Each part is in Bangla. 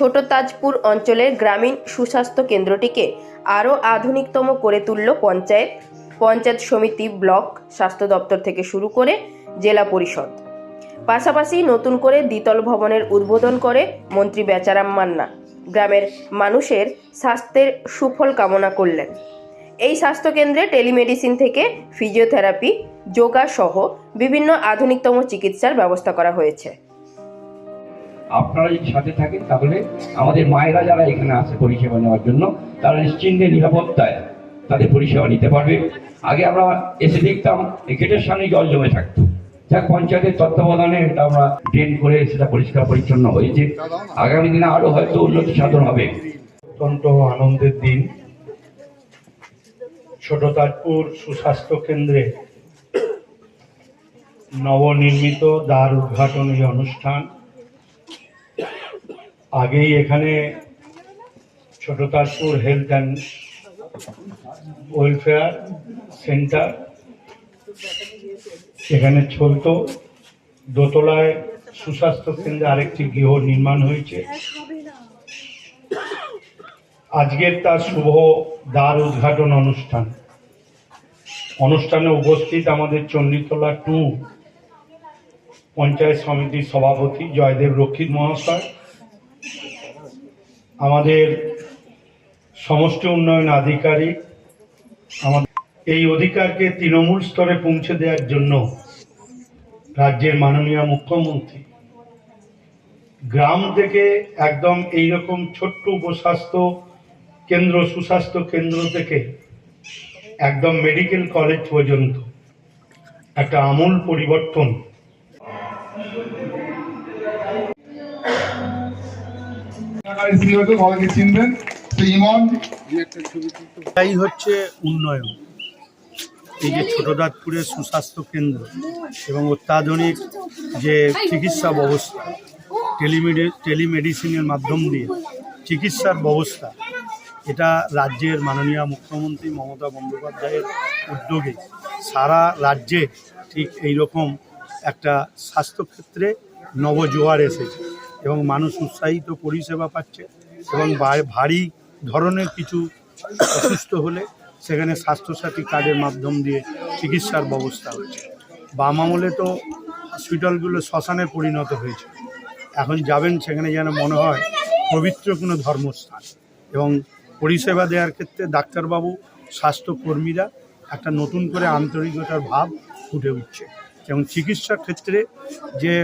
ছোট তাজপুর অঞ্চলের গ্রামীণ সুস্বাস্থ্য কেন্দ্রটিকে আরও আধুনিকতম করে তুলল পঞ্চায়েত। পঞ্চায়েত সমিতি ব্লক স্বাস্থ্য দপ্তর থেকে শুরু করে জেলা পরিষদ। পাশাপাশি নতুন করে দ্বিতল ভবনের উদ্বোধন করে মন্ত্রী বেচারাম মান্না। গ্রামের মানুষের স্বাস্থ্যের সুফল কামনা করলেন। এই স্বাস্থ্যকেন্দ্রে টেলিমেডিসিন থেকে ফিজিওথেরাপি, যোগা সহ বিভিন্ন আধুনিকতম চিকিৎসার ব্যবস্থা করা হয়েছে। আপনারা যদি সাথে থাকেন, তাহলে আমাদের মায়েরা যারা এখানে আসে পরিষেবা নেওয়ার জন্য, তারা নিশ্চিন্তে নিরাপত্তায় তাদের পরিষেবা নিতে পারবে। আগে আমরা এসে দেখতাম গেটের সামনে জল জমে থাকতো। যাক, পঞ্চায়েতের তত্ত্বাবধানে এটা আমরা ড্রেন করে সেটা পরিষ্কার পরিচ্ছন্ন হয়েছে। আগামী দিনে আরও হয়তো উন্নতি সাধন হবে। অত্যন্ত আনন্দের দিন। ছোট তাজপুর সুস্বাস্থ্য কেন্দ্রে নবনির্মিত দ্বার উদ্ঘাটনী অনুষ্ঠান। আগেই এখানে ছোট Tajpur health and welfare centre এখানে চলতো। দোতলায় সুস্বাস্থ্য কেন্দ্রে আরেকটি গৃহ নির্মাণ হয়েছে। আজকের তার শুভ দ্বার উদ্ঘাটন অনুষ্ঠান। অনুষ্ঠানে উপস্থিত আমাদের চণ্ডীতলা টু পঞ্চায়েত সমিতির সভাপতি জয়দেব রক্ষিত মহাশয় আমাদের সমষ্টি উন্নয়ন আধিকারিক, আমাদের এই অধিকারকে তৃণমূল স্তরে পৌঁছে দেওয়ার জন্য রাজ্যের মাননীয় মুখ্যমন্ত্রী গ্রাম থেকে একদম এইরকম ছোট্ট উপস্বাস্থ্য কেন্দ্র, সুস্বাস্থ্য কেন্দ্র থেকে একদম মেডিকেল কলেজ পর্যন্ত একটা আমূল পরিবর্তন এটাই হচ্ছে উন্নয়ন। এই যে ছোটদাতপুরের সুস্বাস্থ্য কেন্দ্র এবং অত্যাধুনিক যে চিকিৎসা ব্যবস্থা, টেলিমেডি, টেলিমেডিসিনের মাধ্যম দিয়ে চিকিৎসার ব্যবস্থা, এটা রাজ্যের মাননীয় মুখ্যমন্ত্রী মমতা বন্দ্যোপাধ্যায়ের উদ্যোগে সারা রাজ্যে ঠিক এই রকম একটা স্বাস্থ্যক্ষেত্রে নবজোয়ার এসেছে। এবং মানুষ উৎসাহিত পরিষেবা পাচ্ছে এবং ভারী ধরনের কিছু অসুস্থ হলে সেখানে স্বাস্থ্যসাথী কার্ডের মাধ্যম দিয়ে চিকিৎসার ব্যবস্থা হয়েছে। বাম আমলে তো হসপিটালগুলো শ্মশানে পরিণত হয়েছে। এখন যাবেন সেখানে যেন মনে হয় পবিত্র কোনো ধর্মস্থান এবং পরিষেবা দেওয়ার ক্ষেত্রে ডাক্তারবাবু, স্বাস্থ্যকর্মীরা একটা নতুন করে আন্তরিকতার ভাব ফুটে উঠছে। এবং চিকিৎসার ক্ষেত্রে যে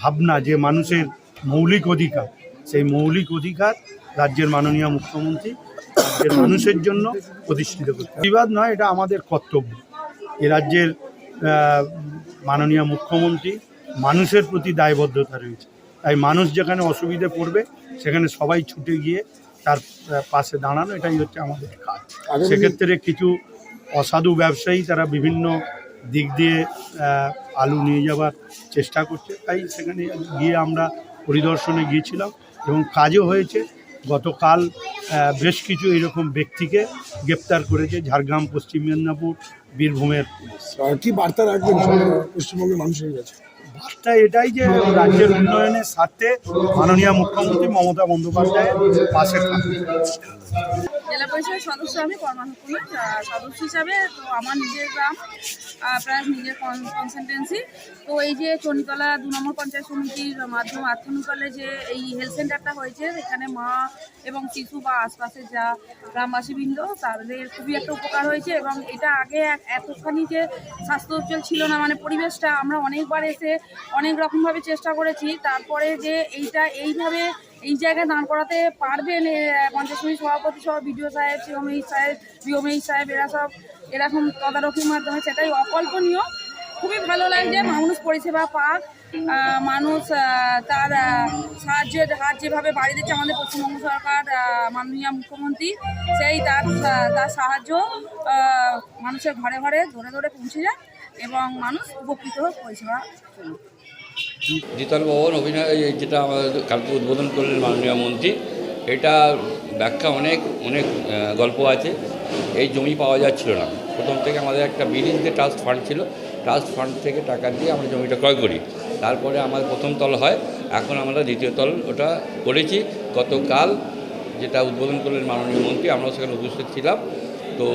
ভাবনা, যে মানুষের মৌলিক অধিকার। সেই মৌলিক অধিকার রাজ্যের মাননীয় মুখ্যমন্ত্রী রাজ্যের মানুষের জন্য প্রতিষ্ঠিত করতে বিবাদ নয় এটা আমাদের কর্তব্য। এ রাজ্যের মাননীয় মুখ্যমন্ত্রী মানুষের প্রতি দায়বদ্ধতা রয়েছে। তাই মানুষ যেখানে অসুবিধে পড়বে সেখানে সবাই ছুটে গিয়ে তার পাশে দাঁড়ানো এটাই হচ্ছে আমাদের কাজ। সেক্ষেত্রে কিছু অসাধু ব্যবসায়ী তারা বিভিন্ন দিক দিয়ে আলু নিয়ে যাওয়ার চেষ্টা করছে। তাই সেখানে গিয়ে আমরা পরিদর্শনে গিয়েছিলাম এবং কাজও হয়েছে। গতকাল বেশ কিছু এরকম ব্যক্তিকে গ্রেপ্তার করেছে ঝাড়গ্রাম পশ্চিম মেদিনীপুর বীরভূমের কি বার্তা রাখবেন পশ্চিমবঙ্গের মানুষের কাছে। বার্তা এটাই যে রাজ্যের উন্নয়নের স্বার্থে মাননীয় মুখ্যমন্ত্রী মমতা বন্দ্যোপাধ্যায়ের পাশে থাকবে জেলা পরিষদের সদস্য আমি কর্মানুকুল সদস্য হিসাবে, তো আমার নিজের গ্রাম প্রায় নিজের কনসেন্টেন্সি তো এই যে চণ্ডীতলা দু নম্বর পঞ্চায়েত সমিতির মাধ্যম আর্থনুকালে যে এই হেলথ সেন্টারটা হয়েছে এখানে মা এবং শিশু বা আশপাশের যা গ্রামবাসীবৃন্দ, তাদের খুবই একটা উপকার হয়েছে এবং এটা আগে এতখানি যে স্বাস্থ্য উজ্জ্বল ছিল না মানে পরিবেশটা আমরা অনেকবার এসে অনেক রকমভাবে চেষ্টা করেছি। তারপরে যে এইটা এইভাবে এই জায়গায় দাঁড় করাতে পারবেন পঞ্চায়েত সমিতি সভাপতি সহ বিডিও সাহেব সিওমেই সাহেব বিওমেই সাহেব, এরা সব এরকম তদারকির মাধ্যমে সেটাই অকল্পনীয়। খুবই ভালো লাগছে, মানুষ পরিষেবা পাক মানুষ তার সাহায্যের হাত যেভাবে বাড়িয়ে দিচ্ছে আমাদের পশ্চিমবঙ্গ সরকার মাননীয় মুখ্যমন্ত্রী, সেই তার তার সাহায্য মানুষের ঘরে ঘরে ধরে ধরে পৌঁছে যায় এবং মানুষ উপকৃত পরিষেবা দ্বিতল ভবন অভিনয় যেটা আমাদের কালকে উদ্বোধন করলেন মাননীয় মন্ত্রী, এটা ব্যাখ্যা অনেক অনেক গল্প আছে। এই জমি পাওয়া যাচ্ছিল না। প্রথম থেকে আমাদের একটা বিলিজতে ট্রাস্ট ফান্ড ছিল। ট্রাস্ট ফান্ড থেকে টাকা দিয়ে আমরা জমিটা ক্রয় করি। তারপরে আমাদের প্রথম তল হয়, এখন আমরা দ্বিতীয় তল ওটা করেছি। গতকাল যেটা উদ্বোধন করলেন মাননীয় মন্ত্রী, আমরাও সেখানে উপস্থিত ছিলাম। তো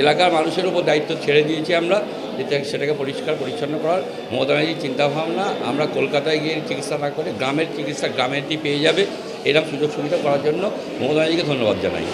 এলাকার মানুষের উপর দায়িত্ব ছেড়ে দিয়েছি আমরা। সেটাকে পরিষ্কার পরিচ্ছন্ন করার মমতা ব্যানার্জির চিন্তাভাবনা। আমরা কলকাতায় গিয়ে চিকিৎসা না করে গ্রামের চিকিৎসা গ্রামেরটি পেয়ে যাবে। এরকম সুযোগ সুবিধা করার জন্য মমতা ব্যানার্জিকে ধন্যবাদ জানাই।